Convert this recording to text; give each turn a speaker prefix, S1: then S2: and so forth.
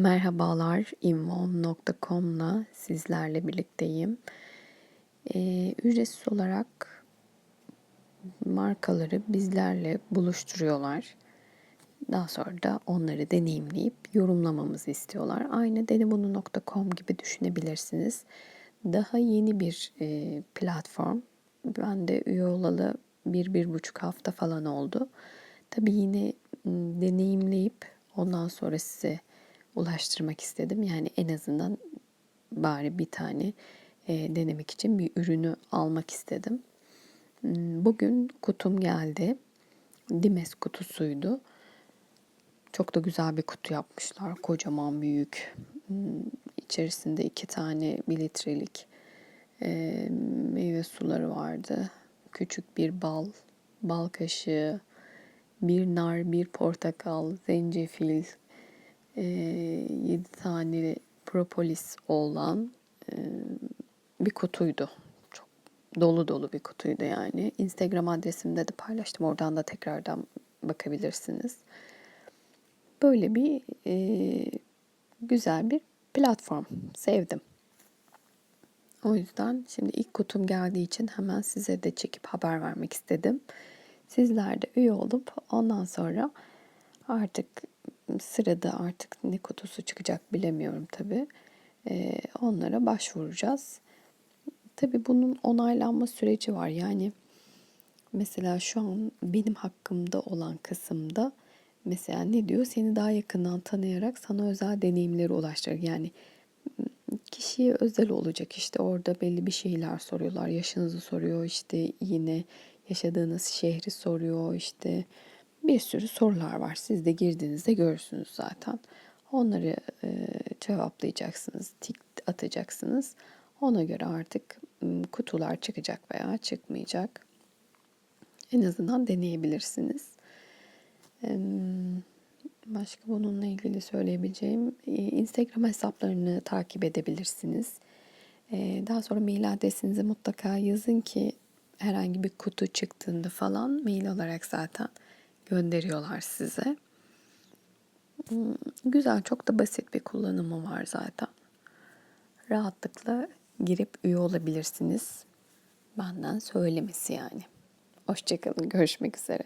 S1: Merhabalar, imvom.com'la sizlerle birlikteyim. Ee, ücretsiz olarak markaları bizlerle buluşturuyorlar. Daha sonra da onları deneyimleyip yorumlamamızı istiyorlar. Aynı denebunu.com gibi düşünebilirsiniz. Daha yeni bir e, platform. Ben de üye olalı bir, bir buçuk hafta falan oldu. Tabii yine m, deneyimleyip ondan sonra size ulaştırmak istedim. Yani en azından bari bir tane e, denemek için bir ürünü almak istedim. Hmm, Bugün kutum geldi. Dimes kutusuydu. Çok da güzel bir kutu yapmışlar. Kocaman büyük. Hmm, İçerisinde iki tane bir litrelik e, meyve suları vardı. Küçük bir bal, bal kaşığı, bir nar, bir portakal, zencefil, e, 7 tane propolis olan e, bir kutuydu. Çok dolu dolu bir kutuydu yani. Instagram adresimde de paylaştım. Oradan da tekrardan bakabilirsiniz. Böyle bir e, güzel bir platform. Sevdim. O yüzden şimdi ilk kutum geldiği için hemen size de çekip haber vermek istedim. Sizler de üye olup ondan sonra artık sırada artık ne kutusu çıkacak bilemiyorum tabii. Ee, onlara başvuracağız. Tabii bunun onaylanma süreci var. Yani mesela şu an benim hakkımda olan kısımda mesela ne diyor? Seni daha yakından tanıyarak sana özel deneyimleri ulaştırır. Yani kişiye özel olacak işte orada belli bir şeyler soruyorlar. Yaşınızı soruyor işte yine yaşadığınız şehri soruyor işte bir sürü sorular var. Siz de girdiğinizde görürsünüz zaten. Onları e, cevaplayacaksınız, tik atacaksınız. Ona göre artık kutular çıkacak veya çıkmayacak. En azından deneyebilirsiniz. Başka bununla ilgili söyleyebileceğim e, Instagram hesaplarını takip edebilirsiniz. E, Daha sonra mail adresinizi mutlaka yazın ki herhangi bir kutu çıktığında falan mail olarak zaten gönderiyorlar size. Hmm, Güzel, çok da basit bir kullanımı var zaten. Rahatlıkla girip üye olabilirsiniz. Benden söylemesi yani. Hoşçakalın, görüşmek üzere.